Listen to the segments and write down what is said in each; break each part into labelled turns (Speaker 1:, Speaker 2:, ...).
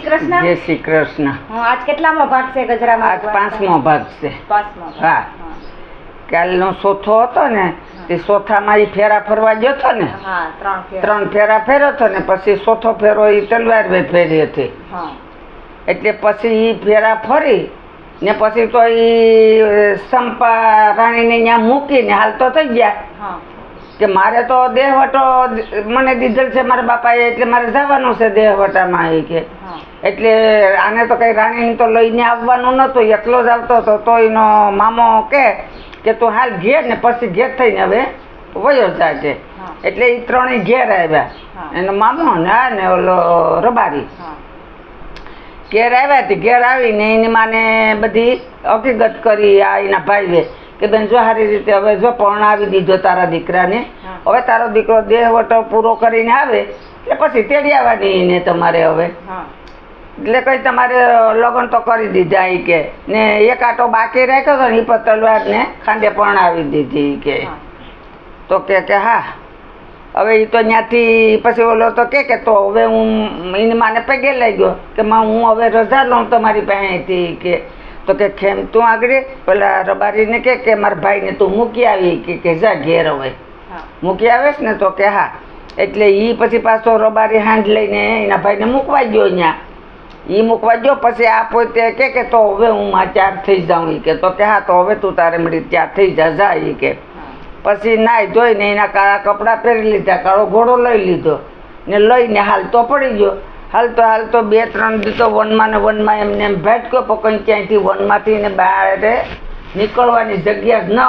Speaker 1: શ્રી કૃષ્ણ.
Speaker 2: જય શ્રી કૃષ્ણ.
Speaker 1: આજ કેટલામો ભાગ છે ગજરામાં
Speaker 2: આજ પાંચમો ભાગ છે.
Speaker 1: પાંચમો
Speaker 2: હા. કાલનો ચોથો હતો ને તે ચોથામાં એ ફેરા ફરવા ગયો હતો ને
Speaker 1: ત્રણ ફેરા.
Speaker 2: ફેરો ફેર્યો હતો ને પછી ચોથો ફેરો એ તલવાર બે ફેરી હતી. એટલે પછી એ ફેરા ફરી ને પછી તો એ સંપા રાણીને ત્યાં મૂકીને હાલ તો થઈ ગયા. કે મારે તો દેહવટો મને દીધેલ છે મારા બાપાએ એટલે મારે જવાનું છે દેહવટામાં એ કે. એટલે આને તો કઈ રાણીને તો લઈને આવવાનું નહોતું એકલો જ આવતો હતો તો એનો મામો કે કે તું હાલ ઘેર ને પછી ઘેર થઈને હવે વયો જાય
Speaker 1: છે
Speaker 2: એટલે એ ત્રણેય ઘેર આવ્યા. એનો મામો ને આ ને ઓલો રબારી. ઘેર આવ્યા તે ઘેર આવીને એની માને બધી હકીકત કરી આ એના ભાઈએ કે બેન જો સારી રીતે હવે જો પરણાવી દીધો તારા દીકરાને. હવે તારો દીકરો દેહવટો પૂરો કરીને આવે એટલે પછી તેડી આવવાની એને તમારે હવે.
Speaker 1: હા.
Speaker 2: એટલે કઈ તમારે લગ્ન તો કરી દીધા એ કે. ને એક આટો બાકી રાખ્યો હતો ને એ પર તલવાર ને ખાંડે પરણાવી દીધી કે. તો કે કે હા હવે એ તો ત્યાંથી પછી ઓલો તો કે કે તો હવે હું એની માને પગે લઈ ગયો કે માં હું હવે રજા લઉં તમારી પાસેથી કે. તો કે ખેમ તું આગળ પેલા રબારીને કે કે મારા ભાઈને તું મૂકી આવી કે કે જા ઘેર હવે. મૂકી આવેશ ને તો કે હા. એટલે એ પછી પાછો રબારી હાંડ લઈને એના ભાઈને મૂકવા ગયો ત્યાં એ મૂકવા ગયો પછી આ પોતે કે કે તો હવે હું માં ચાર થઈ જાઉં ઈ કે તો કે હા તો હવે તું તારે મળી ત્યાં થઈ જા જા એ કે. પછી નાઈ ધોઈને એના કાળા કપડાં પહેરી લીધા કાળો ઘોડો લઈ લીધો. ને લઈને હાલતો પડી ગયો. હાલતો હાલતો બે ત્રણ દીધો વનમાં ને વનમાં એમને એમ ભટક્યો પકડી ક્યાંયથી વનમાંથી ને બહાર નીકળવાની જગ્યા જ ન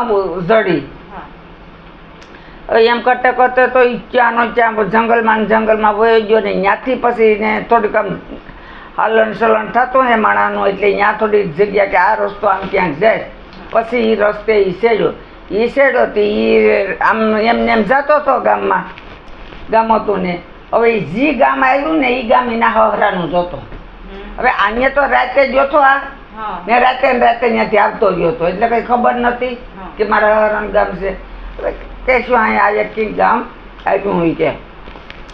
Speaker 2: જડી. હવે એમ કરતે કરતે તો ઈ ચાનો ચા જંગલમાં જંગલમાં વયો ગયો ને ત્યાંથી પછી ને થોડીક આમ હલન સલન થતું ને માણાનું એટલે ત્યાં થોડીક જગ્યા કે આ રસ્તો આમ ક્યાંક જાય. પછી એ રસ્તે એ સેડ્યો એ સેડ્યો તે એ આમ એમને એમ જતો હતો ગામમાં. ગામ હતું ને. હવે જે જી ગામ આવ્યું ને એ ગામ એના હવરાનું જોતો હવે આને તો રાતે જોતો આ. ને રાતે રાતે ત્યાંથી આવતો ગયો હતો એટલે કંઈ ખબર નથી કે મારા હરણ ગામ છે. કે શું અહીંયા આ એક ગામ આવ્યું હોય કે.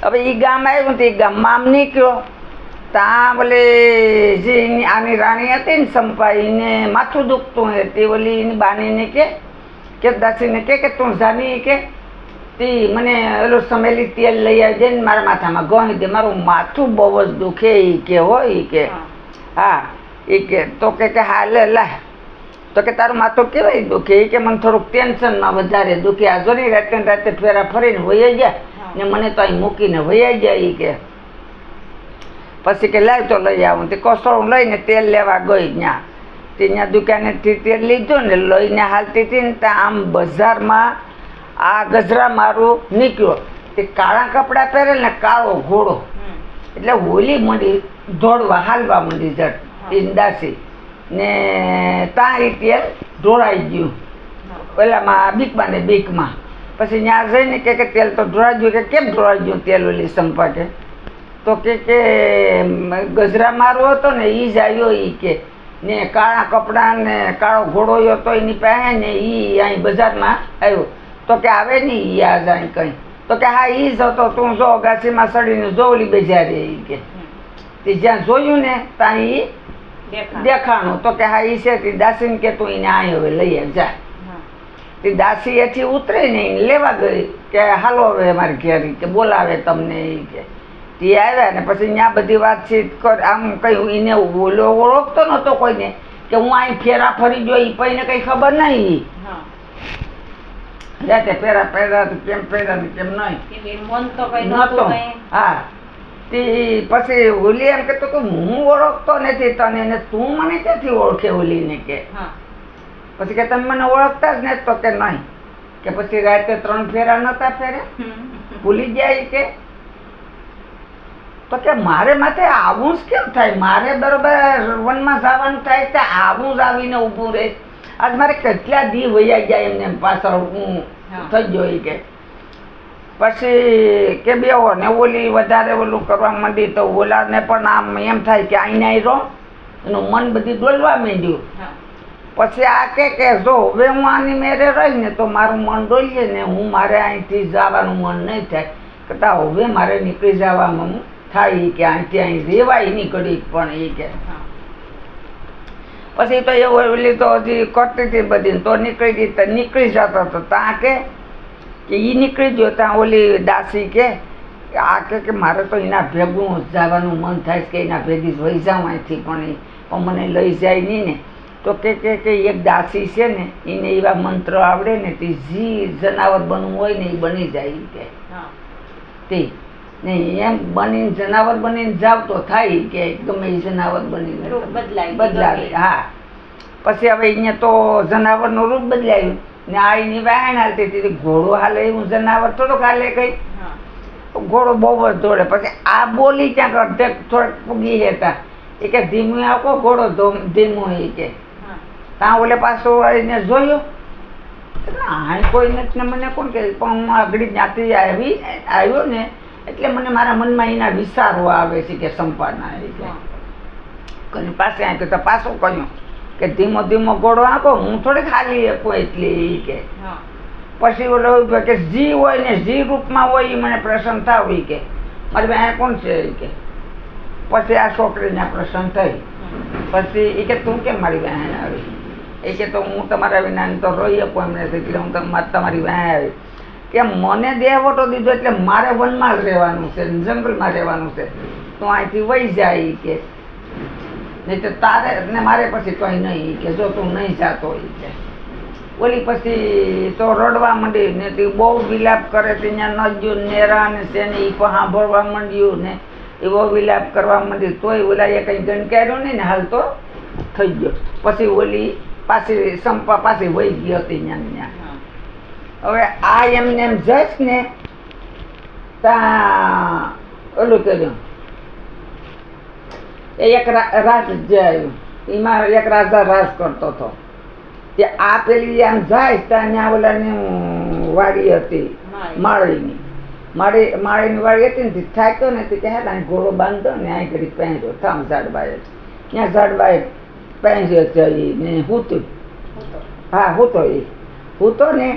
Speaker 2: હવે એ ગામ આવ્યું તો એ ગામમાં આમ નીકળ્યો. ત્યાં બોલે જે આની રાણી હતી ને સંપાઈને માથું દુખતું હે. તે ઓલી એની બાનીને કે કે દાસીને કે કે તું જાની કે તી મને ઓલું સમેલી તેલ લઈ આવજે ને મારા માથામાં ગણી દે. મારું માથું બહુ જ દુખે એ કે હોય એ કે.
Speaker 1: હા.
Speaker 2: એ કે તો કે કે હા લે લાય તો કે તારું માથું કેવાય દુખે? એ કે મને થોડુંક ટેન્શનમાં વધારે દુખે. આ જો ને રાતે ને રાતે ફેરા ફરીને વહી ગયા ને મને તો અહીં મૂકીને વહી ગયા એ કે. પછી કે લાવ તો લઈ આવું. તે કોસળું લઈને તેલ લેવા ગઈ ત્યાં તે ત્યાં દુકાનેથી તેલ લીધું ને લઈને હાલતી હતી ને ત્યાં આમ બજારમાં આ ગજરા મારું નીકળ્યો. તે કાળા કપડાં પહેરે ને કાળો ઘોડો. એટલે હોલી મંડી દોડવા હાલવા મંડી જટ ઇંદાસી ને ત્યાં તેલ ઢોળાઈ ગયું. પેલામાં બીકમાં ને બીકમાં. પછી ત્યાં જઈને કે કે તેલ તો ઢોળાઈ ગયું. કે કેમ ઢોળાઈ ગયું તેલ ઓલી સંપાટે તો કે કે ગજરા મારો હતો ને એ જ આવ્યો એ કે ને કાળા કપડાં ને કાળો ઘોડો હતો એની પાસે ને એ અહીં બજારમાં આવ્યો તો કે આવે નહીં એ આ જાય કંઈ. તો કે હા એ જ હતો તું જો અગાસીમાં સડીને જો ઓલી બજારે એ કે. તે જ્યાં જોયું ને ત્યાં એ
Speaker 1: દેખાણું.
Speaker 2: તો કે હા એ છે તે દાસીને કે તું એને આય હવે લઈ જા. તે દાસી એથી ઉતરે ને એને લેવા ગઈ કે હાલો હવે મારી ઘેરી કે બોલાવે તમને એ કે. તે આવ્યા ને પછી ત્યાં બધી વાતચીત કર આમ કંઈ એને ઓલો ઓળખતો નહોતો કોઈને કે હું અહીં ફેરા ફરી ગયો એ કોઈને કંઈ ખબર નહીં જાતે ફેરા પહેર્યા કેમ પહેર્યા કેમ નહીં નહોતો હા. તે પછી હોલી એમ કહેતો કે હું ઓળખતો નથી તને ને તું મને ક્યાંથી ઓળખે હોલીને કે. પછી કે તમે મને ઓળખતા જ નથી તો કે નહીં કે પછી રાતે ત્રણ ફેરા નતા ફેરે ભૂલી ગયા એ કે? તો કે મારે માથે આવું જ કેમ થાય? મારે બરોબર વનમાં જવાનું થાય તે આવું જ આવીને ઊભું રહે? આજ મારે કેટલા દી વૈયા ગયા એમને પાછળ હું થઈ ગયો એ કે. પછી કે બે ને ઓલી વધારે ઓલું કરવા માંડી તો ઓલાને પણ આમ એમ થાય કે આઈને આવી રહો. એનું મન બધી ડોલવા માંડ્યું. પછી આ કે કે જો હવે હું આની મેરે રહી ને તો મારું મન ડોલીએ ને હું મારે અહીંથી જવાનું મન નહીં થાય. કરતા હવે મારે નીકળી જવામાં હું થાય એ કે આ ત્યાં રેવાય નહીં ઘડીક પણ એ કે. પછી તો એવું ઓલી તો હજી કરતી હતી બધી તો નીકળી ગઈ તો નીકળી જતો હતો ત્યાં કે કે એ નીકળી ગયો ત્યાં ઓલી દાસી કે આ કે કે મારે તો એના ભેગું જવાનું મન થાય છે કે એના ભેગી વહી જાઉં અહીંથી પણ મને લઈ જાય નહીં ને. તો કે કે કે એક દાસી છે ને એને એવા મંત્ર આવડે ને તે જી જનાવર બનવું હોય ને એ બની જાય કે.
Speaker 1: હા.
Speaker 2: તે ને એમ બનીને જનાવર બનીને જાવ તો થાય કે ગમે એ જનાવર બનીને
Speaker 1: રૂપ બદલાય,
Speaker 2: બદલાવે હા. પછી હવે અહીંયા તો જનાવરનું રૂપ બદલાયું. ને આ એની વાયણ હાલતી હતી. ઘોડો હાલે એવું જનાવર થોડોક હાલે કઈ. ઘોડો બહુ જ દોડે. પછી આ બોલી ક્યાંક અડધે થોડાક પૂગી હતા એ કે ધીમું આવકો ઘોડો ધોમ- એ કે. ત્યાં ઓલે પાછો એને જોયો. હા કોઈ નથી ને મને કોણ કે પણ હું આગળ જ્ઞાતિ આવી આવ્યો ને એટલે મને મારા મનમાં એના વિચારો આવે છે કે સંપાના એ કે
Speaker 1: હા.
Speaker 2: કઈ પાસે આવી તો પાછું કહ્યું કે ધીમો ધીમો ઘોડો આંકો હું થોડી ખાલી આપું એટલી કે. પછી ઓલો કે જી હોય ને જી રૂપમાં હોય એ મને પ્રસન્ન થાવ કે. મારી પાસે કોણ છે કે. પછી આ છોકરીને પ્રસન્ન થઈ. પછી એ કે તું કેમ મારી પાસે આવી? એ કે તો હું તમારા વિના તો રોઈ શકું એમને એટલે હું તમા- તમારી પાસે આવી. કે મને દેહવટો દીધો એટલે મારે વનમાં જ રહેવાનું છે, જંગલમાં રહેવાનું છે. તું અહીંથી વહી જાય કે. નહીં તો તારે ને મારે પછી કોઈ નહીં કે, જો તું નહીં જાતો ઈ કે. ઓલી પછી તો રડવા માંડી ને તે બહુ વિલાપ કરે ત્યાં નજ્યું નેરા ને તેને એ સાંભળવા માંડ્યું ને એવો વિલાપ કરવા માંડી તોય ઓલા એ કંઈ ગણકાર્યું નહીં ને હાલ તો થઈ ગયો. પછી ઓલી પાછી સંપા પાછી વહી ગઈ હતી ત્યાં ત્યાં. હવે આ એમને એમ જશ ને ત્યાં ઓલું કર્યું. એ એક રાજ જે આવ્યું. એમાં એક રાજા રાજ કરતો હતો. કે આ પેલી આમ જાય ત્યાં ત્યાં ઓલાની વાડી હતી માળીની. માળી માળીની વાડી હતી ને તે થાક્યો ને તે કે હેલા ઘોડો બાંધો ને અહીં ઘડી પહેર્યો થામ ઝાડબાએ. ત્યાં ઝાડબાએ પહેર્યો ને હૂતું
Speaker 1: હતો.
Speaker 2: હા હૂતો એ હૂતો ને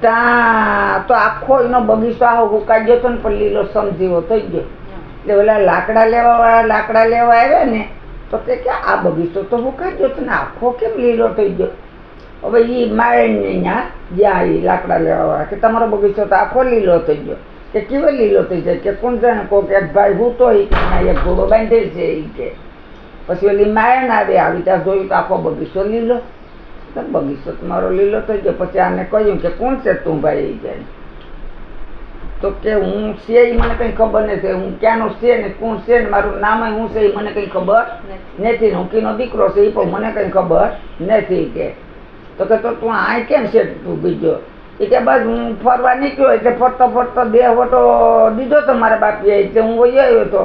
Speaker 2: ત્યાં તો આખો એનો બગીચો આવો હુકાઈ ગયો હતો ને પણ લીલો સમજીવો થઈ ગયો. એટલે ઓલા લાકડા લેવાવાળા લાકડા લેવા આવ્યા ને, તો કે કે આ બગીચો તો હુકાઈ ગયો તો ને આખો કેમ લીલો થઈ ગયો? હવે એ માળને ત્યાં જ્યાં એ લાકડા લેવાવાળા, કે તમારો બગીચો તો આખો લીલો થઈ ગયો. કે કેવો લીલો થઈ જાય? કે કોણ જાણે કોઈ કે ભાઈ હૂતો એ એક ઘોડો બાંધે છે એ કે. પછી ઓલી માયણ આવે આવી ત્યાં જોયું તો આખો બગીચો લીલો. તો બગીચો તમારો લીલો થઈ ગયો. પછી આને કહ્યું કે કોણ છે તું ભાઈ? જાય તો કે હું છે એ મને કંઈ ખબર નથી. હું ક્યાંનો છે ને કોણ છે ને મારું નામ હું છે એ મને કંઈ ખબર
Speaker 1: નથી.
Speaker 2: હું કીનો દીકરો છે એ પણ મને કંઈ ખબર નથી. કે તો કે તો તું આ કેમ છે તું બીજો? એ કે બસ હું ફરવા નીકળ્યો એટલે ફરતો ફરતો દેહ વટો દીધો તો મારા બાપીએ. એટલે હું વહી આવ્યો હતો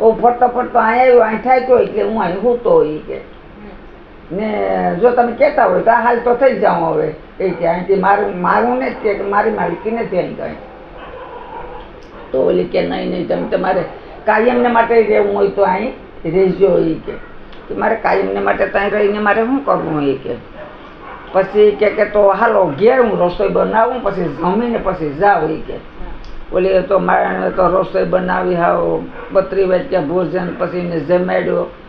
Speaker 2: હું ફરતો ફરતો અહીં આવ્યો અહીં થાક્યો એટલે હું અહીં હૂતો એ કે. ને જો તમે કહેતા હોય તો હાલ તો થઈ જાઉં હવે. એ કે અહીંથી મારું મારું ને કે મારી માલિકી નથી અહીં કંઈ તો ઓલી કે નહીં નહીં, તમે તમારે કાયમને માટે રહેવું હોય તો અહીં રહેજો એ કે. મારે કાયમને માટે ત્યાં રહીને મારે શું કરવું એ કે? પછી કે કે તો હાલો, ઘેર હું રસોઈ બનાવું, પછી જમીને પછી જાઉં એ કે. ઓલી તો મારે તો રસોઈ બનાવી હાવ બત્રી વાગ્યા ભોજન, પછી જમાડ્યો. જમ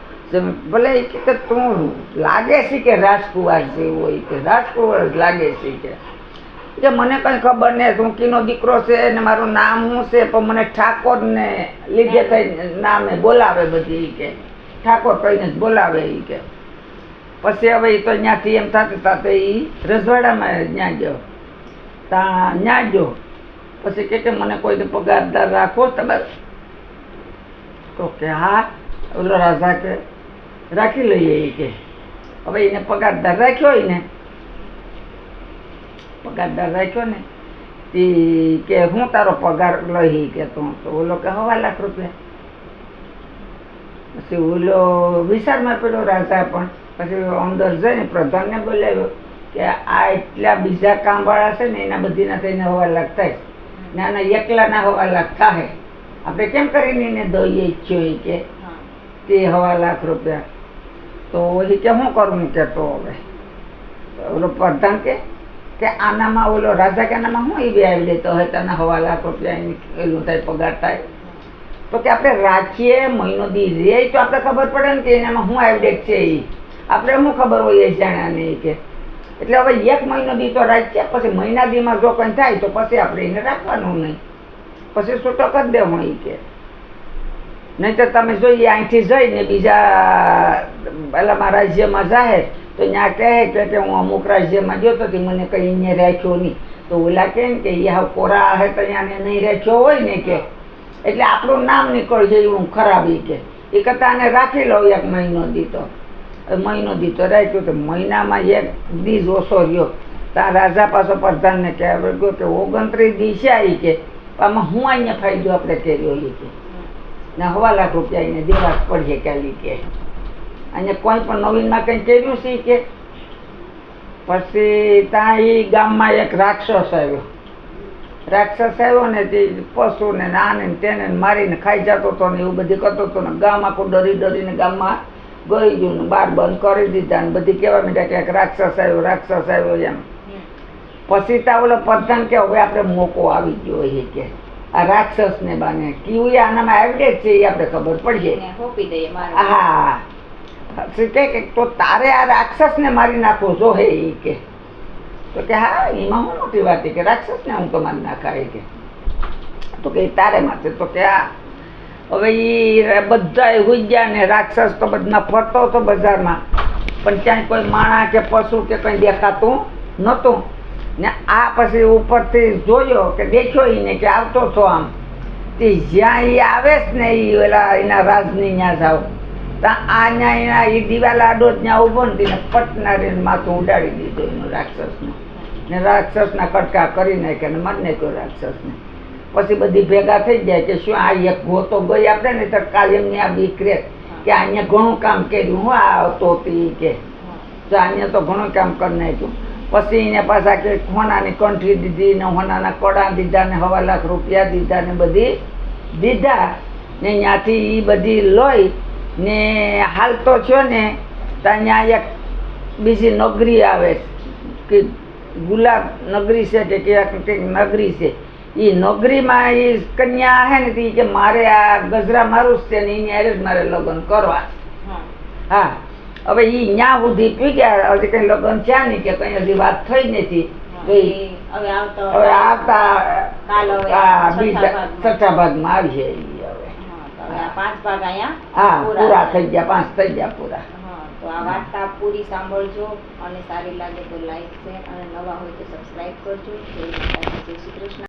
Speaker 2: ભલે એ કે તું લાગે છે કે રાજકુવાર જેવું હોય કે રાજકુવાર લાગે છે કે. કે મને કંઈ ખબર નહીં તું કીનો દીકરો છે ને મારું નામ શું છે પણ મને ઠાકોર ને લીધે કઈ નામે બોલાવે બધી કે. ઠાકોર કહીને જ બોલાવે એ કે. પછી હવે એ તો ત્યાંથી એમ થતું થાતે એ રજવાડામાં ત્યાં ગયો. ત્યાં ત્યાં ગયો. પછી કે કે મને કોઈને પગારદાર રાખો તમે. તો કે હા. ઓલો રાજા કે રાખી લઈએ એ કે. હવે એને પગારદાર રાખ્યો હોય ને પગારદાર રાખ્યો ને તે કે હું તારો પગાર લઈ કે તું. તો ઓલો કે હવા લાખ રૂપિયા. પછી ઓલો વિચારમાં પેલો રાજા પણ પછી અંદર જઈને પ્રધાનને બોલાવ્યો કે આ એટલા બીજા કામવાળા છે ને એના બધીના થઈને હવા લાગતા થાય. ને આના એકલાના હવા લાખ થાય આપણે કેમ કરીને એને દઈએ ઈચ્છ્યો એ કે? તે હવા લાખ રૂપિયા. તો ઓલી કે શું કરવું કે તો હવે. ઓલો પ્રધાન કે કે આનામાં ઓલો રાજા કે આનામાં હું એ આવી દેતો હોય તને હવા લાખ રૂપિયા એનું થાય, પગાર થાય. તો કે આપણે રાખીએ, મહિનો દી રે તો આપણે ખબર પડે ને કે એનામાં શું આવડેટ છે એ આપણે શું ખબર હોય એ જાણ્યા કે. એટલે હવે એક મહિનો દી તો રાખીએ, પછી મહિના દીમાં જો કંઈ થાય તો પછી આપણે એને રાખવાનું નહીં. પછી છૂટો કરી દેવું એ કે. નહીં તો તમે જોઈએ અહીંથી જઈને બીજા પેલામાં રાજ્યમાં જાહે, તો ત્યાં કહે કે કે હું અમુક રાજ્યમાં ગયો તો મને કંઈ અહીંયા રાખ્યો નહીં. તો ઓલા કેમ કે એ હાવ કોરા હે તો અહીંયા નહીં રાખ્યો હોય ને કે. એટલે આપણું નામ નીકળ જાય એવું ખરાબ એ કે. એ કરતાં આને રાખી લો એક મહિનો દીધો. મહિનો દીધો રાખ્યો તો મહિનામાં એક દી ઓછો રહ્યો. ત્યાં રાજા પાછો પ્રધાનને કહેવાય ગયો કે, ઓગણત્રીસ દી છે ઈ કે, આમાં હું અહીંયા ફાયદો આપણે કર્યો એ કે. ને હવા લાખ રૂપિયા એને દેવા પડશે કાલી કે અને કોઈ પણ નવીનમાં કંઈ કર્યું છે કે? પછી ત્યાં એ ગામમાં એક રાક્ષસ આવ્યો. રાક્ષસ આવ્યો ને તે પશુને નાને તેને મારીને ખાઈ જતો હતો ને એવું બધું કરતો હતો ને ગામ આખું ડરી ડરીને ગામમાં ગઈ ગયું ને બાર બંધ કરી દીધા ને બધી કહેવા માંડ્યા કે એક રાક્ષસ આવ્યો રાક્ષસ આવ્યો એમ. પછી ત્યાં ઓલો પ્રધાન કે હવે આપણે મોકો આવી ગયો એ કે? આ રાક્ષસ ને બાને કયું એ આનામાં આવડે જ છે એ આપણે ખબર પડશે. હા. પછી કે તો તારે આ રાક્ષસને મારી નાખો. જો હે એ કે. તો કે હા એમાં હું મોટી વાત કે રાક્ષસને હું તો મારી નાખાય કે. તો કે તારે માથે તો કે આ હવે એ બધા હોઈ ગયા ને રાક્ષસ તો બધા ફરતો હતો બજારમાં. પણ ક્યાંય કોઈ માણા કે પશુ કે કંઈ દેખાતું નહોતું. ને આ પછી ઉપરથી જોયો કે દેખ્યો એને કે આવતો છો આમ. તે જ્યાં એ આવે છે ને એ ઓલા એના રાજની ત્યાં જાવ. ત્યાં આ ત્યાં એના એ દિવાલ આડો ત્યાં ઊભો ને તેને પટનારીને માથું ઉડાડી દીધું એનું રાક્ષસનું. ને રાક્ષસના કટકા કરી નાખ્યા ને મને કહ્યું રાક્ષસને. પછી બધી ભેગા થઈ જાય કે શું આ એક ગોતો ગઈ આપણે ને તો કાયમની આ બીકરે કે અહીંયા ઘણું કામ કર્યું. હું આ તોતી કે. તો અહીંયા તો ઘણું કામ કરી નાખ્યું. પછી એને પાછા કે હોનાની કંઠી દીધી ને હોનાના કડા દીધા ને હવા લાખ રૂપિયા દીધા ને બધી દીધા ને ત્યાંથી એ બધી લઈ ને હાલતો થયો ને તો અહીંયા એક બીજી નગરી આવે કે ગુલાબ નગરી છે કે કંઈક નગરી છે. એ નગરીમાં એ કન્યા હે ને કે મારે આ ગજરા મારું જ છે ને એની હારે જ મારે લગ્ન કરવા. હા. હવે એ ત્યાં સુધી પી ગયા હજી કઈ લગ્ન થયા નહીં કે કઈ હજી વાત થઈ નથી.
Speaker 1: હવે આવતો છઠ્ઠા ભાગમાં.
Speaker 2: આવશે
Speaker 1: પાંચ ભાગ અહીંયા
Speaker 2: હા પૂરા થઈ ગયા પાંચ થઈ ગયા પૂરા.
Speaker 1: તો આ વાર્તા પૂરી સાંભળજો અને સારી લાગે તો લાઈક શેર અને નવા હોય તો સબસ્ક્રાઈબ કરજો. જય શ્રી કૃષ્ણ.